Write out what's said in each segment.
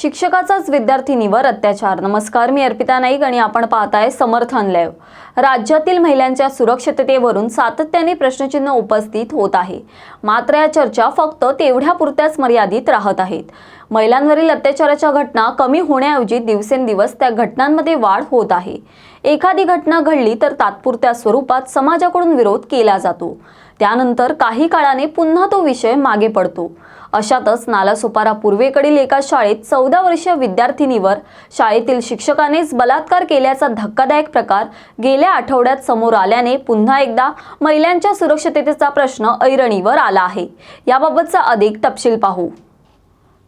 शिक्षकाचाच विद्यार्थिनीवर अत्याचार. नमस्कार मी अर्पिता नाईक आणि आपण पाहताय समर्थन लाईव्ह. राज्यातील महिलांच्या सुरक्षिततेवरून सातत्याने प्रश्नचिन्ह उपस्थित होत आहे. मात्र या चर्चा फक्त तेवढ्यापुरत्याच मर्यादित राहत आहेत. महिलांवरील अत्याचाराच्या घटना कमी होण्याऐवजी दिवसेंदिवस त्या घटनांमध्ये वाढ होत आहे. एखादी घटना घडली तर तात्पुरत्या स्वरूपात समाजाकडून विरोध केला जातो. त्यानंतर काही काळाने पुन्हा तो विषय मागे पडतो. अशातच नालासोपारा पूर्वेकडील एका शाळेत चौदा वर्षीय विद्यार्थिनीवर शाळेतील शिक्षकानेच बलात्कार केल्याचा धक्कादायक प्रकार गेल्या आठवड्यात समोर आल्याने पुन्हा एकदा महिलांच्या सुरक्षिततेचा प्रश्न ऐरणीवर आला आहे. याबाबतचा अधिक तपशील पाहू.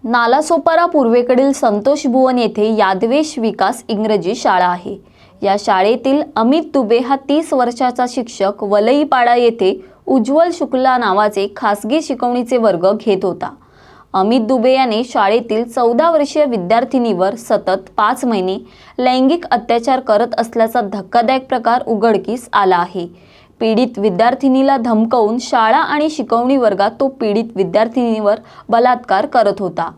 नालासोपारा पूर्वेकडील संतोष भुवन येथे यादवेश विकास इंग्रजी शाळा आहे. या शाळेतील अमित दुबे हा तीस वर्षाचा शिक्षक वलईपाडा येथे उज्ज्वल शुक्ला नावाचे खासगी शिकवणीचे वर्ग घेत होता. अमित दुबे याने शाळेतील चौदा वर्षीय विद्यार्थिनीवर सतत पाच महिने लैंगिक अत्याचार करत असल्याचा धक्कादायक प्रकार उघडकीस आला आहे. पीडित विद्यार्थिनीला धमकवून शाळा आणि शिकवणी वर्गात तो पीडित विद्यार्थिनीवर बलात्कार करत होता.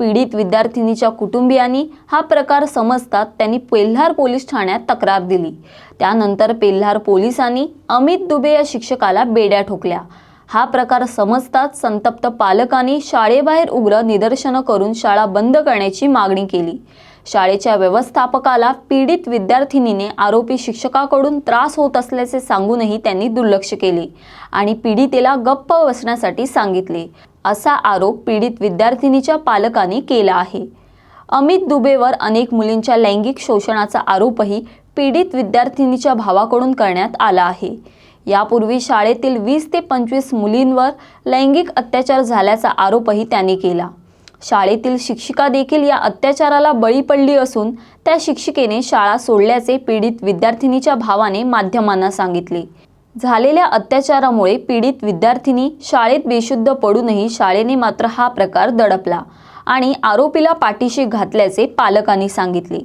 पीडित विद्यार्थिनीच्या कुटुंबियांनी हा प्रकार समजतात त्यांनी पेल्हार पोलीस ठाण्यात तक्रार दिली. त्यानंतर पेल्हार पोलिसांनी अमित दुबे या शिक्षकाला बेड्या ठोकल्या. हा प्रकार समजताच संतप्त पालकांनी शाळेबाहेर उग्र निदर्शनं करून शाळा बंद करण्याची मागणी केली. शाळेच्या व्यवस्थापकाला पीडित विद्यार्थिनीने आरोपी शिक्षकाकडून त्रास होत असल्याचे सांगूनही त्यांनी दुर्लक्ष केले आणि पीडितेला गप्प बसण्यासाठी सांगितले. असा आरोप पीडित विद्यार्थिनीच्या पालकांनी केला आहे. अमित दुबेवर अनेक मुलींच्या लैंगिक शोषणाचा आरोपही पीडित विद्यार्थिनीच्या भावाकडून करण्यात आला आहे. यापूर्वी शाळेतील वीस ते पंचवीस मुलींवर लैंगिक अत्याचार झाल्याचा आरोपही त्यांनी केला. शाळेतील शिक्षिका देखील या अत्याचाराला बळी पडली असून त्या शिक्षिकेने शाळा सोडल्याचे पीडित विद्यार्थिनीच्या भावाने माध्यमांना सांगितले. झालेल्या अत्याचारामुळे पीडित विद्यार्थिनी शाळेत बेशुद्ध पडूनही शाळेने मात्र हा प्रकार दडपला आणि आरोपीला पाठीशी घातल्याचे पालकांनी सांगितले.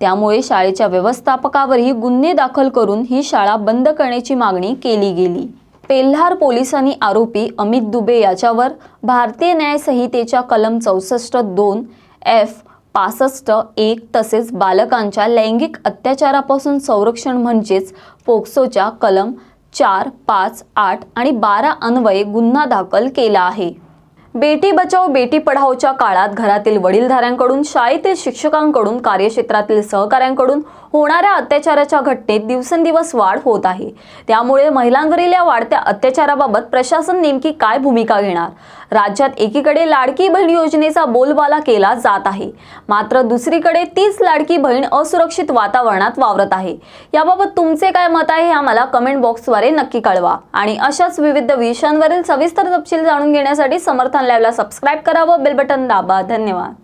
त्यामुळे शाळेच्या व्यवस्थापकावरही गुन्हे दाखल करून ही शाळा बंद करण्याची मागणी केली गेली. पेल्हार पोलिसांनी आरोपी अमित दुबे याच्यावर भारतीय न्याय संहितेच्या कलम चौसष्ट दोन एफ पासष्ट एक तसेच बालकांच्या लैंगिक अत्याचारापासून संरक्षण म्हणजेच पोक्सोच्या कलम चार पाच आठ आणि बारा अन्वये गुन्हा दाखल केला आहे. बेटी बचाओ बेटी पढाओच्या काळात घरातील वडीलधाऱ्यांकडून शाळेतील शिक्षकांकडून कार्यक्षेत्रातील सहकाऱ्यांकडून होणाऱ्या अत्याचाराच्या घटनेत दिवसेंदिवस वाढ होत आहे. त्यामुळे महिलांवरील या वाढत्या अत्याचाराबाबत प्रशासन नेमकी काय भूमिका घेणार? राज्यात एकीकडे लाडकी बहीण योजनेचा बोलबाला केला जात आहे. मात्र दुसरीकडे तीच लाडकी बहीण असुरक्षित वातावरणात वावरत आहे. याबाबत तुमचे काय मत आहे हे आम्हाला कमेंट बॉक्सद्वारे नक्की कळवा. आणि अशाच विविध विषयांवरील सविस्तर तपशील जाणून घेण्यासाठी समर्थन लाईव्हला सबस्क्राईब करा व बेल बटन दाबा. धन्यवाद.